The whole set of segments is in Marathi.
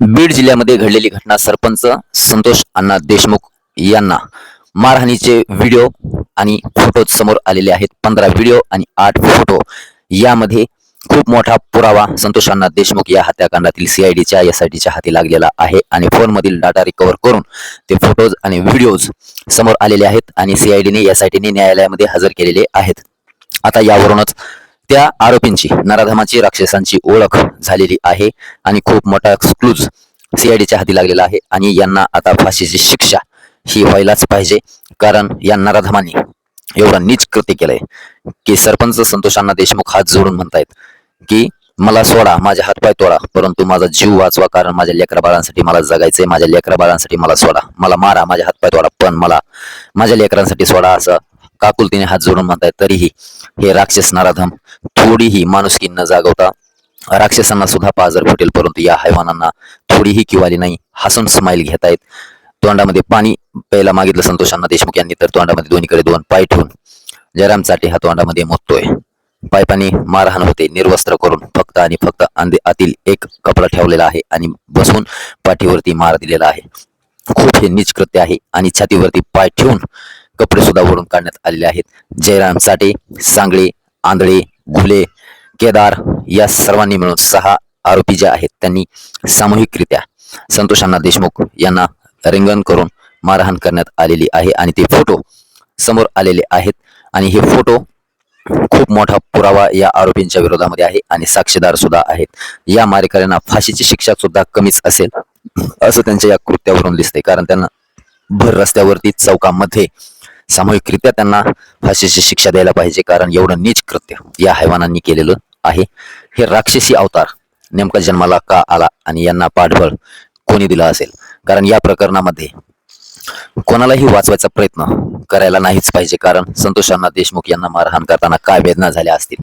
बीड जिल्ह्यामध्ये घडलेली घटना सरपंच संतोष अण्णा देशमुख यांना मारहाणीचे व्हिडिओ आणि फोटो समोर आलेले आहेत. पंधरा व्हिडिओ आणि आठ फोटो यामध्ये खूप मोठा पुरावा संतोष अण्णा देशमुख या हत्याकांडातील सीआयडीच्या एसआयडीच्या हाती लागलेला आहे आणि फोनमधील डाटा रिकव्हर करून ते फोटोज आणि व्हिडिओज समोर आलेले आहेत आणि सीआयडीने एसआयडीने न्यायालयामध्ये हजर केलेले आहेत. आता यावरूनच त्या आरोपींची नराधमाची राक्षसांची ओळख झालेली आहे आणि खूप मोठा क्लूज सीआयडीच्या हाती लागलेला आहे आणि यांना आता फाशीची शिक्षा ही व्हायलाच पाहिजे. कारण या नराधमांनी एवढं नीच कृत्य केलंय की सरपंच संतोषांना देशमुख हात जोडून म्हणतायत की मला सोडा माझ्या हातपाय तोडा परंतु माझा जीव वाचवा कारण माझ्या लेकरा बाळांसाठी मला जगायचंय माझ्या लेकरा बाळांसाठी मला सोडा मला मारा माझ्या हातपाय तोडा पण मला माझ्या लेकरांसाठी सोडा असं काकुलतीने हात जोडून म्हणताय तरीही हे राक्षस नराधम थोडीही माणुसकी न जागवता राक्षसांना सुद्धा पाजर फुटेल परंतु या हैवानांना थोडीही किवाली नाही. हसून स्माईल घेतायत. तोंडामध्ये पाणी प्यायला मागितलं संतोषांना देशमुख यांनी तर तोंडामध्ये दोन्हीकडे दोन पाय ठेवून जयराम चाटे हा तोंडामध्ये मोजतोय. पायपाने मारहाण होते निर्वस्त्र करून फक्त आणि फक्त अंधे आतील एक कपडा ठेवलेला आहे आणि बसून पाठीवरती मार दिलेला आहे. खूप हे नीच कृत्य आहे आणि छातीवरती पाय ठेवून कपडे सुद्धा भरून काढण्यात आलेले आहेत. जयराम साठे सांगळे आंधळे घुले केदार या सर्वांनी मिळून सहा आरोपी जे आहेत त्यांनी सामूहिकरित्या संतोषांना देशमुख यांना रिंगण करून मारहाण करण्यात आलेली आहे आणि ते फोटो समोर आलेले आहेत. आणि हे फोटो खूप मोठा पुरावा या आरोपींच्या विरोधामध्ये आहे आणि साक्षीदार सुद्धा आहेत. या मारेकऱ्यांना फाशीची शिक्षा सुद्धा कमीच असेल असं त्यांच्या या कृत्यावरून दिसते कारण त्यांना भर रस्त्यावरती चौकामध्ये सामूहिकरित्या त्यांना फाशीची शिक्षा द्यायला पाहिजे कारण एवढं नीच कृत्य या हैवानांनी केलेलं आहे. हे राक्षसी अवतार नेमका जन्माला का आला आणि यांना पाठबळ कोणी दिला असेल? कारण या प्रकरणामध्ये कोणालाही वाचवायचा प्रयत्न करायला नाहीच पाहिजे कारण संतोषांना देशमुख यांना मारहाण करताना काय वेदना झाल्या असतील?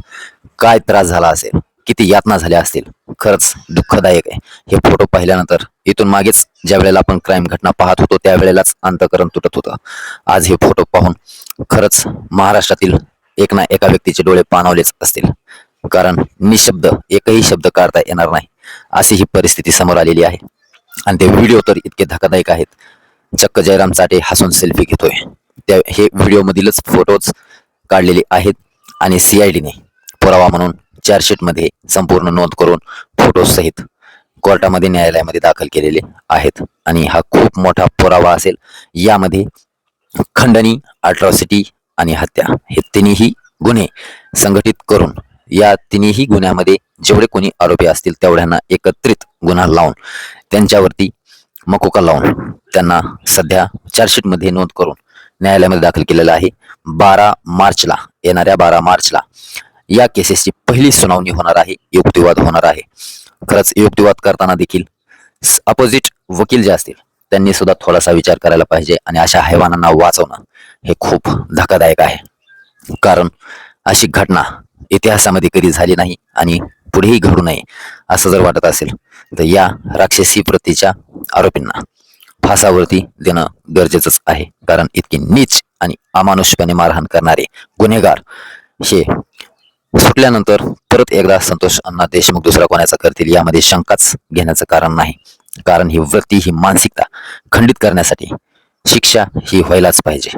काय त्रास झाला असेल? किती यातना झाल्या असतील. खरंच दुःखदायक आहे. हे फोटो पाहिल्यानंतर इथून मागेच ज्या वेळेला आपण क्राईम घटना पाहत होतो त्यावेळेलाच अंतकरण तुटत होतं. आज हे फोटो पाहून खरंच महाराष्ट्रातील एक ना एका व्यक्तीचे डोळे पाणावलेच असतील. कारण निशब्द एकही शब्द काढता येणार नाही. अशी ही परिस्थिती समोर आलेली आहे. आणि ते व्हिडिओ तर इतके धक्कादायक आहेत. चक्क जयराम चाटे हसून सेल्फी घेतोय. त्या हे व्हिडिओमधीलच फोटोज काढलेले आहेत. आणि सीआयडीने पुरावा म्हणून चार्जशीटमध्ये संपूर्ण नोंद करून फोटोसहित कोर्टामध्ये न्यायालयामध्ये दाखल केलेले आहेत. आणि हा खूप मोठा पुरावा असेल यामध्ये खंडणी अट्रॉसिटी आणि हत्या हे तिन्ही गुन्हे संघटित करून या तिन्ही गुन्ह्यामध्ये जेवढे कोणी आरोपी असतील तेवढ्यांना एकत्रित गुन्हा लावून त्यांच्यावरती मकोका लावून त्यांना सध्या चार्जशीटमध्ये नोंद करून न्यायालयामध्ये दाखल केलेला आहे. बारा मार्चला येणाऱ्या बारा मार्चला या केसेसची पहिली सुनावणी होणार आहे युक्तिवाद होणार आहे. खरंच युक्तिवाद करताना देखील अपोजिट वकील जे असतील त्यांनी सुद्धा थोडासा विचार करायला पाहिजे आणि अशा हैवानांना वाचवणं हे खूप धक्कादायक आहे. कारण अशी घटना इतिहासामध्ये कधी झाली नाही आणि पुढेही घडू नये असं जर वाटत असेल तर या राक्षसी प्रतीच्या आरोपींना फासावरती देणं गरजेचंच आहे. कारण इतकी नीच आणि अमानुषपणे मारहाण करणारे गुन्हेगार हे सुटल्यानंतर परत एकदा संतोष अण्णा देशमुख दुसरा कोणाचा करतील यामध्ये शंकाच घेण्याचं कारण नाही. कारण ही वृत्ती ही मानसिकता खंडित करण्यासाठी शिक्षा ही व्हायलाच पाहिजे.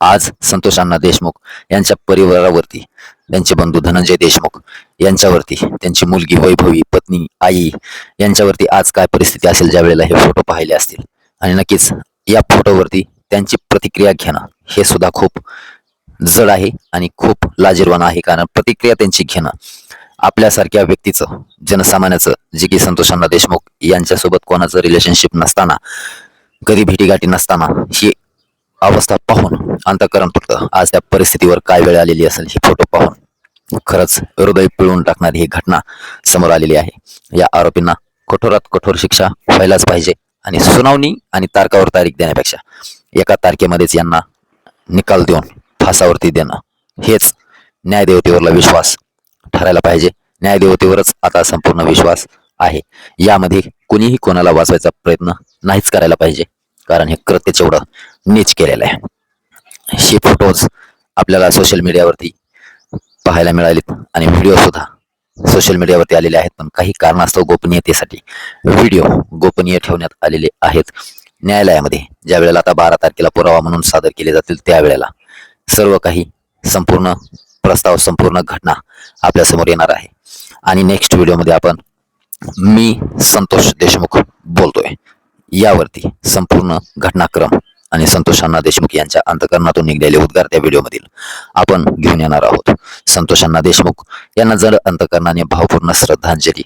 आज संतोष अण्णा देशमुख यांच्या परिवारावरती त्यांचे बंधू धनंजय देशमुख यांच्यावरती त्यांची मुलगी वैभवी पत्नी आई यांच्यावरती आज काय परिस्थिती असेल ज्या वेळेला हे फोटो पाहिले असतील. आणि नक्कीच या फोटोवरती त्यांची प्रतिक्रिया घेणं हे सुद्धा खूप जड आहे आणि खूप लाजीरवान आहे कारण प्रतिक्रिया त्यांची घेणं. आपल्यासारख्या व्यक्तीचं जनसामान्याचं जे की संतोषांना देशमुख यांच्यासोबत कोणाचं रिलेशनशिप नसताना कधी भेटीगाठी नसताना ही अवस्था पाहून अंतकरण तुटतं. आज त्या परिस्थितीवर काय वेळ आलेली असेल ही फोटो पाहून खरंच हृदय पिळून टाकणारी ही घटना समोर आलेली आहे. या आरोपींना कठोरात कठोर शिक्षा व्हायलाच पाहिजे आणि सुनावणी आणि तारकावर तारीख देण्यापेक्षा एका तारखेमध्येच यांना निकाल देऊन फासावरती देणं. हेच न्यायदेवतेवरला विश्वास ठरायला पाहिजे. न्यायदेवतेवरच आता संपूर्ण विश्वास आहे. यामध्ये कुणीही कोणाला वाचवायचा प्रयत्न नाहीच करायला पाहिजे. कारण हे कृत्य एवढं नीच केलेलं आहे. हे फोटोज आपल्याला सोशल मीडियावरती पाहायला मिळालेत आणि व्हिडिओ सुद्धा सोशल मीडियावरती आलेले आहेत. पण काही कारणास्तव गोपनीयतेसाठी व्हिडिओ गोपनीय ठेवण्यात आलेले आहेत. न्यायालयामध्ये ज्या वेळेला आता बारा तारखेला पुरावा म्हणून सादर केले जातील त्यावेळेला सर्व काही संपूर्ण प्रस्ताव संपूर्ण घटना आपल्यासमोर येणार आहे. आणि नेक्स्ट व्हिडिओमध्ये आपण मी संतोष देशमुख बोलतोय. यावरती संपूर्ण घटनाक्रम आणि संतोष अण्णा देशमुख यांच्या अंतकरणातून निघलेले उद्गार त्या व्हिडिओमधील आपण घेऊन येणार आहोत. संतोष अण्णा देशमुख यांना जड अंतकरणाने भावपूर्ण श्रद्धांजली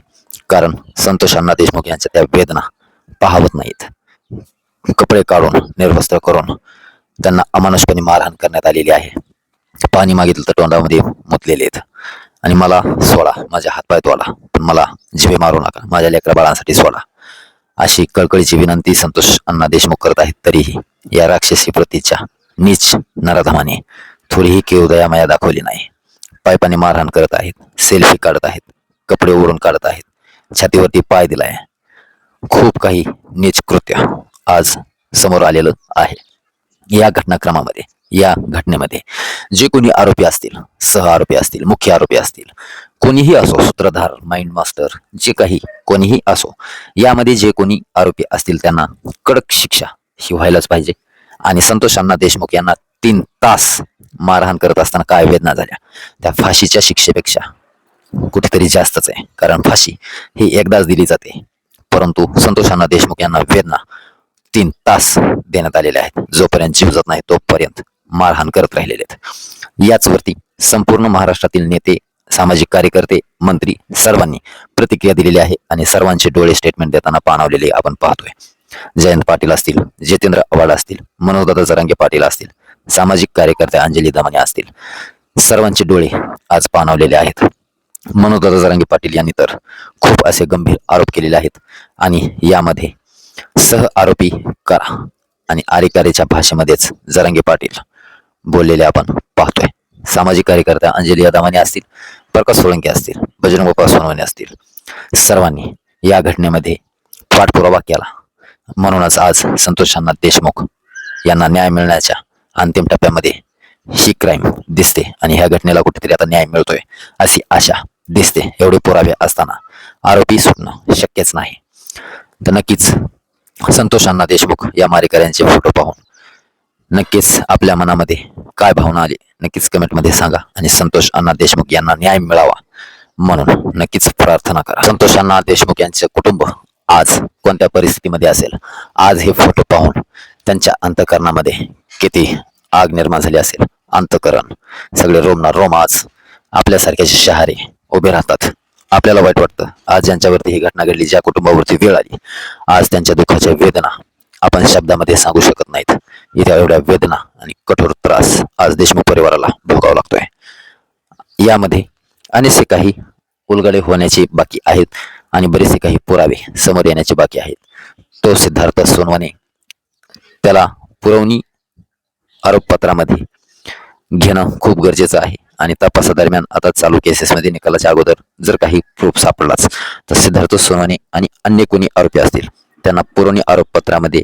कारण संतोष अण्णा देशमुख यांच्या त्या वेदना पाहवत नाहीत. कपडे काढून निर्वस्त्र करून त्यांना अमानुषपणे मारहाण करण्यात आलेली आहे. पाणी मागितलं तर तोंडामध्ये मुतलेले आहेत. आणि मला सोडा माझ्या हातपाय तोडा पण मला जिवे मारू नका माझ्या लेकरा बाळांसाठी सोडा. अशी कळकळीची विनंती संतोष अण्णा देशमुख करत आहेत तरीही या राक्षसी प्रतीच्या नीच नराधमाने थोडीही केव दयामाया दाखवली नाही. पायपाने मारहाण करत आहेत सेल्फी काढत आहेत कपडे ओढून काढत आहेत छातीवरती पाय दिलाय. खूप काही नीच कृत्य आज समोर आलेलं आहे. या घटनाक्रमामध्ये या घटनेमध्ये जे कोणी आरोपी असतील सह आरोपी असतील मुख्य आरोपी असतील कोणीही असो सूत्रधार माइंड मास्टर जे काही कोणीही असो यामध्ये जे कोणी आरोपी असतील त्यांना कडक शिक्षा ही व्हायलाच पाहिजे. आणि संतोषांना देशमुख यांना तीन तास मारहाण करत असताना काय वेदना झाल्या? त्या फाशीच्या शिक्षेपेक्षा कुठेतरी जास्तच आहे. कारण फाशी ही एकदाच दिली जाते. परंतु संतोषांना देशमुख यांना वेदना तीन तास देण्यात आलेले आहेत. जोपर्यंत जीव जात नाही तोपर्यंत मारहाण करत राहिलेले आहेत. याचवरती संपूर्ण महाराष्ट्रातील नेते सामाजिक कार्यकर्ते मंत्री सर्वांनी प्रतिक्रिया दिलेली आहे आणि सर्वांचे डोळे स्टेटमेंट देताना पाणावलेले आपण पाहतोय. जयंत पाटील असतील जितेंद्र आव्हाड असतील मनोजदादा जरांगे पाटील असतील सामाजिक कार्यकर्ते अंजली दमाने असतील सर्वांचे डोळे आज पाणावलेले आहेत. मनोजदादा जरांगे पाटील यांनी तर खूप असे गंभीर आरोप केलेले आहेत आणि यामध्ये सह आरोपी करा आणि आरेकारेच्या भाषेमध्येच जरांगे पाटील बोललेले आपण पाहतोय. सामाजिक कार्यकर्ता अंजली अदामाने असतील प्रकाश सोळंके असतील बजरंग गोपाळ सोनवणे असतील सर्वांनी या घटनेमध्ये पाठपुरावा केला. म्हणूनच आज संतोषांना देशमुख यांना न्याय मिळण्याच्या अंतिम टप्प्यामध्ये ही क्राईम दिसते आणि ह्या घटनेला कुठेतरी आता न्याय मिळतोय अशी आशा दिसते. एवढे पुरावे असताना आरोपी सुटणं शक्यच नाही. तर नक्कीच संतोष अण्णा देशमुख या मारेकऱ्यांचे फोटो पाहून नक्कीच आपल्या मनामध्ये काय भावना आली? नक्कीच कमेंटमध्ये सांगा. आणि संतोष अण्णा देशमुख यांना न्याय मिळावा म्हणून नक्कीच प्रार्थना करा. संतोष अण्णा देशमुख यांचे कुटुंब आज कोणत्या परिस्थितीमध्ये असेल? आज हे फोटो पाहून त्यांच्या अंतकरणामध्ये किती आग निर्माण झाली असेल? अंतकरण. सगळे रोमना रोम आज आपल्यासारख्याचे शहारे उभे राहतात. आपल्याला वाईट वाटतं. आज ज्यांच्यावरती ही घटना घडली ज्या कुटुंबावरती वेळ आली. आज त्यांच्या दुःखाच्या वेदना आपण शब्दामध्ये सांगू शकत नाहीत. इथे एवढ्या वेदना आणि कठोर त्रास आज देशमुख परिवाराला भोगावा लागतोय. यामध्ये अनेकसे काही उलगडे होण्याचे बाकी आहेत आणि बरेचसे काही पुरावे समोर येण्याचे बाकी आहेत. तो सिद्धार्थ सोनवाने त्याला पुरवणी आरोपपत्रामध्ये घेणं खूप गरजेचं आहे. आणि तपासादरम्यान आता चालू केसेसमध्ये निकालाच्या अगोदर जर काही प्रूफ सापडलाच तर सिद्धार्थ सोनवणे आणि अन्य कोणी आरोपी असतील त्यांना पुरवणी आरोपपत्रामध्ये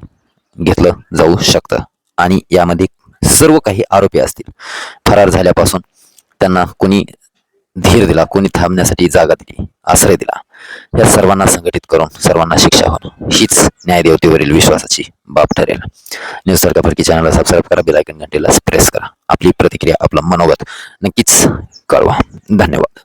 घेतलं जाऊ शकतं. आणि यामध्ये सर्व काही आरोपी असतील. फरार झाल्यापासून त्यांना कोणी धीर दिला कोणी थांबण्यासाठी जागा दिली आश्रय दिला. या सर्वांना संघटित करून सर्वांना शिक्षा होणं हीच न्यायदेवतेवरील विश्वासाची बाब ठरेल. न्यूज सरका फरकी चॅनलला सबस्क्राईब करा बिलायकन घंटेला प्रेस करा. आपली प्रतिक्रिया आपलं मनोगत नक्कीच कळवा. धन्यवाद.